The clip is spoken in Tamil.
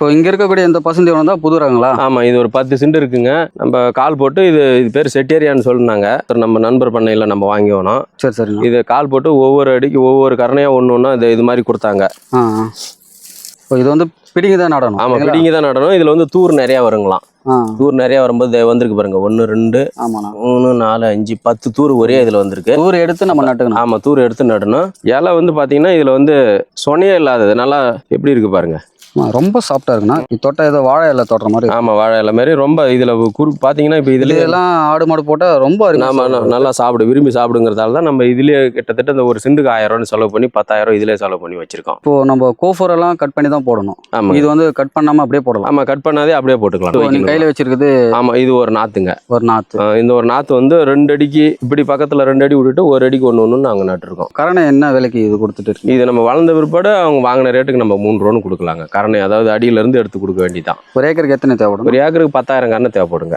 இப்போ இங்க இருக்கக்கூடிய இந்த பசுந்தி தான் புது ரகங்களா ஆமாம் இது ஒரு பத்து சென்ட் இருக்குங்க. நம்ம கால் போட்டு இது இது பேர் செட்டேரியான்னு சொன்னாங்க நம்ம நண்பர் பண்ணையில் நம்ம வாங்கி வந்தோம் சரி சரிண்ணா இது கால் போட்டு ஒவ்வொரு அடிக்கு ஒவ்வொரு கரணையாக ஒன்று ஒன்றா இது இது மாதிரி கொடுத்தாங்க. இப்போ இது வந்து பிடிங்கி தான் நடணும் ஆமாம்? பிடிங்கி தான் நடணும். இதில் வந்து தூர் நிறையா வருங்களாம். தூர் நிறையா வரும்போது வந்திருக்கு பாருங்க. ஒன்று ரெண்டு மூணு நாலு அஞ்சு பத்து தூர் ஒரே இதில் வந்திருக்கு. ஊர் எடுத்து நம்ம நட்டுக்கணும். ஆமாம் தூர் எடுத்து நடணும். இலை வந்து பார்த்தீங்கன்னா இதில் வந்து சொனையே இல்லாதது. நல்லா எப்படி இருக்கு பாருங்க. ஆ, ரொம்ப சாஃப்டா இருக்குண்ணா. தொட்டா ஏதோ வாழை இலை தொடுற மாதிரி ஆமாம் வாழை இலை மாதிரி ரொம்ப இதில் குறு பார்த்தீங்கன்னா இப்போ இதெல்லாம் ஆடு மாடு போட்டா ரொம்ப நாம. நல்லா சாப்பிடு விரும்பி சாப்பிடுங்கிறதால தான் நம்ம இதுலயே கிட்டத்தட்ட இந்த ஒரு சிண்டுக்கு ஆயிரம் ரூபாய் செலவு பண்ணி பத்தாயிரம் இதுலயே செலவு பண்ணி வச்சிருக்கோம். இப்போ நம்ம கோஃபர் எல்லாம் கட் பண்ணி தான் போடணும். ஆமா. இது வந்து கட் பண்ணாம அப்படியே போடலாம். ஆமா கட் பண்ணாதே அப்படியே இப்போ நீங்க போட்டுக்கலாம் கையில வச்சிருக்குது ஆமா இது ஒரு நாத்துங்க. ஒரு நாத்து. இந்த ஒரு நாத்து வந்து ரெண்டு அடிக்கு இப்படி பக்கத்துல ரெண்டு அடி விட்டுட்டு ஒரு அடிக்கு ஒன்று ஒன்று நாங்க நட்டுருக்கோம். கரணை என்ன விலைக்கு இது கொடுத்துட்டு இது நம்ம வளர்ந்த பிற்பாடு அவங்க வாங்கின ரேட்டுக்கு நம்ம மூணு ரூபான்னு கொடுக்கலாங்க. கரணை அதாவது அடியில இருந்து எடுத்து கொடுக்க வேண்டியதான் ஒரு ஏக்கருக்கு எத்தனை தேவைப்படும்? ஒரு ஏக்கருக்கு பத்தாயிரம் கரணை தேவைப்படுங்க.